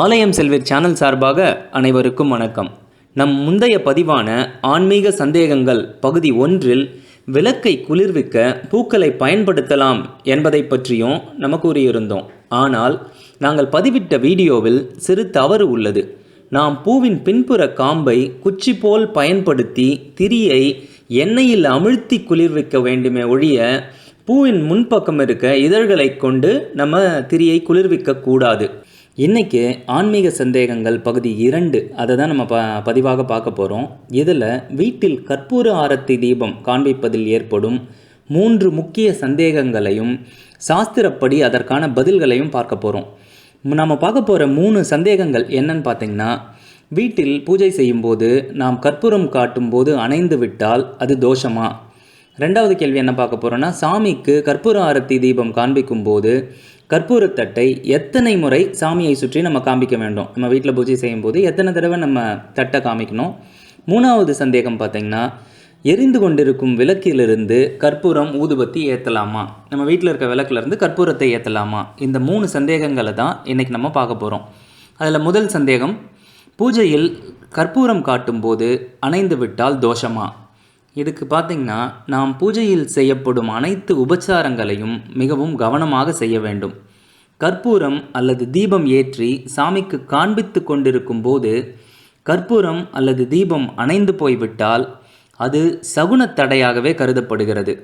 ஆலயம் செல்வர் சேனல் சார்பாக அனைவருக்கும் வணக்கம். நம் முந்தைய பதிவான ஆன்மீக சந்தேகங்கள் பகுதி ஒன்றில் விளக்கை குளிர்விக்க பூக்களை பயன்படுத்தலாம் என்பதை பற்றியும் நம்ம கூறியிருந்தோம். ஆனால் நாங்கள் பதிவிட்ட வீடியோவில் சிறு தவறு உள்ளது. நாம் பூவின் பின்புற காம்பை குச்சி போல் பயன்படுத்தி திரியை எண்ணெயில் அமிழ்த்தி குளிர்விக்க வேண்டுமே ஒழிய பூவின் முன்பக்கம் இருக்க இதழ்களை கொண்டு நம்ம திரியை குளிர்விக்க கூடாது. இன்னைக்கு ஆன்மீக சந்தேகங்கள் பகுதி இரண்டு அதை தான் நம்ம ப பதிவாக பார்க்க போகிறோம் இதில் வீட்டில் கற்பூர ஆரத்தி தீபம் காண்பிப்பதில் ஏற்படும் மூன்று முக்கிய சந்தேகங்களையும் சாஸ்திரப்படி அதற்கான பதில்களையும் பார்க்க போகிறோம் நம்ம பார்க்க போகிற மூணு சந்தேகங்கள் என்னன்னு பார்த்தீங்கன்னா வீட்டில் பூஜை செய்யும்போது நாம் கற்பூரம் காட்டும்போது அணைந்து விட்டால் அது தோஷமா? ரெண்டாவது கேள்வி என்ன பார்க்க போகிறோன்னா சாமிக்கு கற்பூர ஆரத்தி தீபம் காண்பிக்கும் போது கற்பூரத்தட்டை எத்தனை முறை சாமியை சுற்றி நம்ம காமிக்க வேண்டும்? நம்ம வீட்டில் பூஜை செய்யும்போது எத்தனை தடவை நம்ம தட்டை காமிக்கணும்? மூணாவது சந்தேகம் பார்த்தீங்கன்னா எரிந்து கொண்டிருக்கும் விளக்கிலிருந்து கற்பூரம் ஊதுபத்தி ஏற்றலாமா நம்ம வீட்டில் இருக்க விளக்கிலிருந்து கற்பூரத்தை ஏற்றலாமா இந்த மூணு சந்தேகங்களை தான் இன்றைக்கி நம்ம பார்க்க போகிறோம் அதில் முதல் சந்தேகம் பூஜையில் கற்பூரம் காட்டும்போது அணைந்து விட்டால் தோஷமா? இதுக்கு பார்த்திங்கன்னா நாம் பூஜையில் செய்யப்படும் அனைத்து உபச்சாரங்களையும் மிகவும் கவனமாக செய்ய வேண்டும். கற்பூரம் அல்லது தீபம் ஏற்றி சாமிக்கு காண்பித்து கொண்டிருக்கும் போது கற்பூரம் அல்லது தீபம் அணைந்து போய்விட்டால் அது சகுன தடையாகவே கருதப்படுகிறது.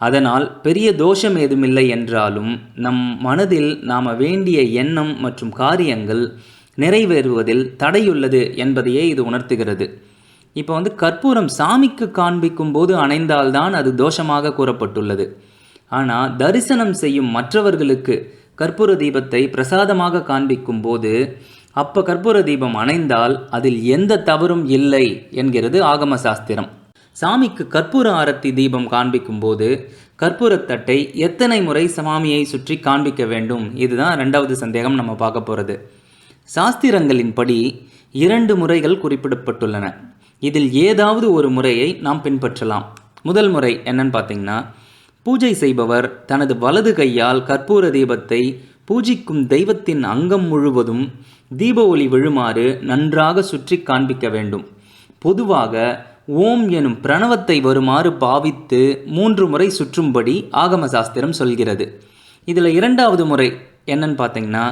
அதனால் பெரிய தோஷம் ஏதுமில்லை என்றாலும் நம் மனதில் நாம் வேண்டிய எண்ணம் மற்றும் காரியங்கள் நிறைவேறுவதில் தடையுள்ளது என்பதையே இது உணர்த்துகிறது. இப்போ வந்து கற்பூரம் சாமிக்கு காண்பிக்கும் போது அணைந்தால்தான் அது தோஷமாக கூறப்பட்டுள்ளது. ஆனால் தரிசனம் செய்யும் மற்றவர்களுக்கு கற்பூர தீபத்தை பிரசாதமாக காண்பிக்கும் போது அப்போ கற்பூர தீபம் அணைந்தால் அதில் எந்த தவறும் இல்லை என்கிறது ஆகம சாஸ்திரம் சாமிக்கு கற்பூர ஆரத்தி தீபம் காண்பிக்கும் போது கற்பூரத்தட்டை எத்தனை முறை சாமியை சுற்றி காண்பிக்க வேண்டும்? இதுதான் ரெண்டாவது சந்தேகம் நம்ம பார்க்க போகிறது சாஸ்திரங்களின்படி இரண்டு முறைகள் குறிப்பிடப்பட்டுள்ளன. இதில் ஏதாவது ஒரு முறையை நாம் பின்பற்றலாம். முதல் முறை என்னன்னு பார்த்தீங்கன்னா பூஜை செய்பவர் தனது வலது கையால் கற்பூர தீபத்தை பூஜிக்கும் தெய்வத்தின் அங்கம் முழுவதும் தீப ஒளி விழுமாறு நன்றாக சுற்றி காண்பிக்க வேண்டும். பொதுவாக ஓம் எனும் பிரணவத்தை வருமாறு பாவித்து மூன்று முறை சுற்றும்படி ஆகம சாஸ்திரம் சொல்கிறது. இதில் இரண்டாவது முறை என்னன்னு பார்த்தீங்கன்னா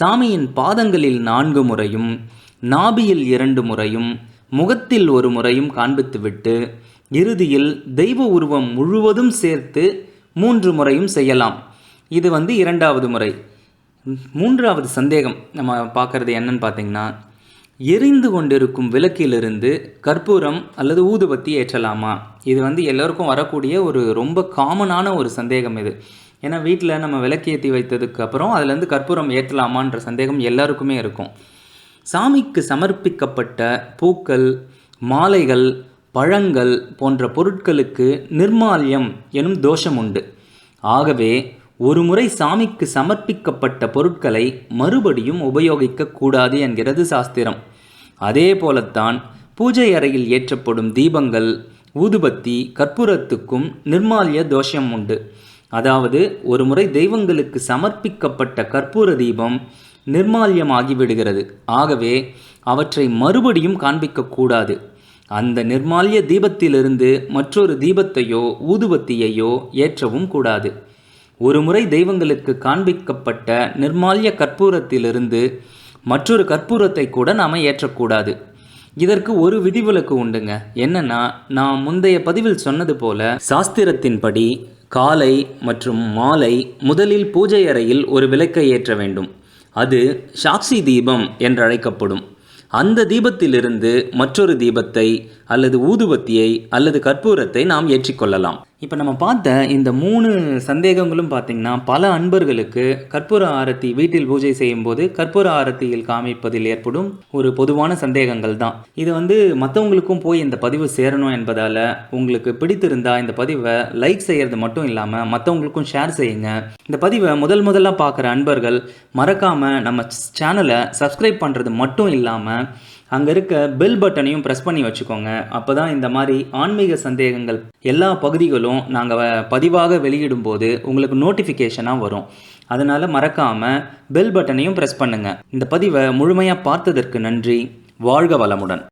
சாமியின் பாதங்களில் நான்கு முறையும் நாபியில் இரண்டு முறையும் முகத்தில் ஒரு முறையும் காண்பித்துவிட்டு இறுதியில் தெய்வ உருவம் முழுவதும் சேர்த்து மூன்று முறையும் செய்யலாம். இது வந்து இரண்டாவது முறை. மூன்றாவது சந்தேகம் நம்ம பார்க்குறது என்னன்னு பார்த்தீங்கன்னா எரிந்து கொண்டிருக்கும் விளக்கிலிருந்து கற்பூரம் அல்லது ஊதுபத்தி ஏற்றலாமா? இது வந்து எல்லோருக்கும் வரக்கூடிய ஒரு ரொம்ப காமனான ஒரு சந்தேகம் இது. ஏன்னா வீட்டில் நம்ம விளக்கேற்றி வைத்ததுக்கு அப்புறம் அதுலேருந்து கற்பூரம் ஏற்றலாமான்ற சந்தேகம் எல்லாருக்குமே இருக்கும். சாமிக்கு சமர்ப்பிக்கப்பட்ட பூக்கள் மாலைகள் பழங்கள் போன்ற பொருட்களுக்கு நிர்மால்யம் எனும் தோஷம் உண்டு. ஆகவே ஒருமுறை சாமிக்கு சமர்ப்பிக்கப்பட்ட பொருட்களை மறுபடியும் உபயோகிக்க கூடாது என்கிறது சாஸ்திரம். அதே போலத்தான் பூஜை அறையில் ஏற்றப்படும் தீபங்கள் ஊதுபத்தி கற்பூரத்துக்கும் நிர்மால்ய தோஷம் உண்டு. அதாவது ஒரு முறை தெய்வங்களுக்கு சமர்ப்பிக்கப்பட்ட கற்பூர தீபம் நிர்மால்யமாகிவிடுகிறது. ஆகவே அவற்றை மறுபடியும் காண்பிக்கக்கூடாது. அந்த நிர்மால்ய தீபத்திலிருந்து மற்றொரு தீபத்தையோ ஊதுபத்தியையோ ஏற்றவும் கூடாது. ஒரு முறை தெய்வங்களுக்கு காண்பிக்கப்பட்ட நிர்மால்ய கற்பூரத்திலிருந்து மற்றொரு கற்பூரத்தை கூட நாம் ஏற்றக்கூடாது. இதற்கு ஒரு விதிவிலக்கு உண்டுங்க. என்னன்னா நான் முந்தைய பதிவில் சொன்னது போல சாஸ்திரத்தின்படி காலை மற்றும் மாலை முதலில் பூஜை அறையில் ஒரு விளக்கை ஏற்ற வேண்டும். அது சாக்சி தீபம் என்றழைக்கப்படும். அந்த தீபத்திலிருந்து மற்றொரு தீபத்தை அல்லது ஊதுபத்தியை அல்லது கற்பூரத்தை நாம் ஏற்றிக்கொள்ளலாம் இப்போ நம்ம பார்த்த இந்த மூணு சந்தேகங்களும் பார்த்திங்கன்னா பல அன்பர்களுக்கு கற்பூர ஆரத்தி வீட்டில் பூஜை செய்யும்போது கற்பூர ஆரத்தியில் காமிப்பதில் ஏற்படும் ஒரு பொதுவான சந்தேகங்கள் தான். இது வந்து மற்றவங்களுக்கும் போய் இந்த பதிவு சேரணும் என்பதால் உங்களுக்கு பிடித்திருந்தா இந்த பதிவை லைக் செய்கிறது மட்டும் இல்லாமல் மற்றவங்களுக்கும் ஷேர் செய்யுங்க. இந்த பதிவை முதல் முதலாக பார்க்குற அன்பர்கள் மறக்காமல் நம்ம சேனலை சப்ஸ்கிரைப் பண்ணுறது மட்டும் இல்லாமல் அங்கே இருக்க பெல் பட்டனையும் ப்ரெஸ் பண்ணி வச்சுக்கோங்க. அப்போ தான் இந்த மாதிரி ஆன்மீக சந்தேகங்கள் எல்லா பகுதிகளும் நாங்கள் பதிவாக வெளியிடும்போது உங்களுக்கு நோட்டிஃபிகேஷனாக வரும். அதனால் மறக்காமல் பெல் பட்டனையும் ப்ரெஸ் பண்ணுங்கள் இந்த பதிவை முழுமையாக பார்த்ததற்கு நன்றி. வாழ்க வளமுடன்.